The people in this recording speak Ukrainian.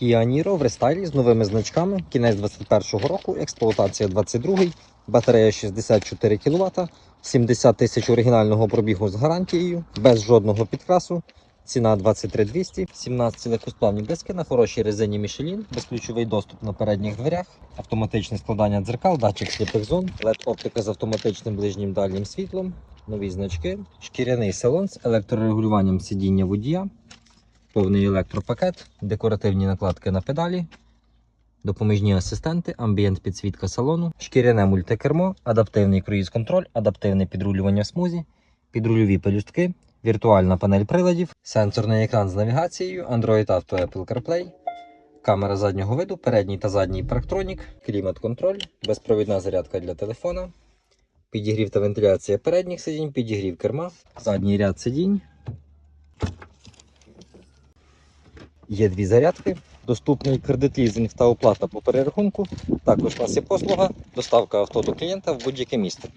Kia Niro в рестайлі з новими значками. Кінець 21-го року, експлуатація 22-й, батарея 64 кВт, 70 тисяч оригінального пробігу з гарантією, без жодного підкрасу. Ціна 23 200, 17 легкосплавні диски на хорошій резині Michelin, безключовий доступ на передніх дверях, автоматичне складання дзеркал, датчик сліпих зон, led оптика з автоматичним ближнім дальнім світлом, нові значки, шкіряний салон з електрорегулюванням сидіння водія, повний електропакет, декоративні накладки на педалі, допоміжні асистенти, амбієнт підсвітка салону, шкіряне мультикермо, адаптивний круїз-контроль, адаптивне підрулювання смузі, підрульові пелюстки, віртуальна панель приладів, сенсорний екран з навігацією, Android Auto Apple CarPlay, камера заднього виду, передній та задній парктронік, клімат-контроль, безпровідна зарядка для телефона, підігрів та вентиляція передніх сидінь, підігрів керма, задній ряд сидінь. Є дві зарядки, доступний кредит лізинг та оплата по перерахунку. Також у нас є послуга, доставка авто до клієнта в будь-яке місто.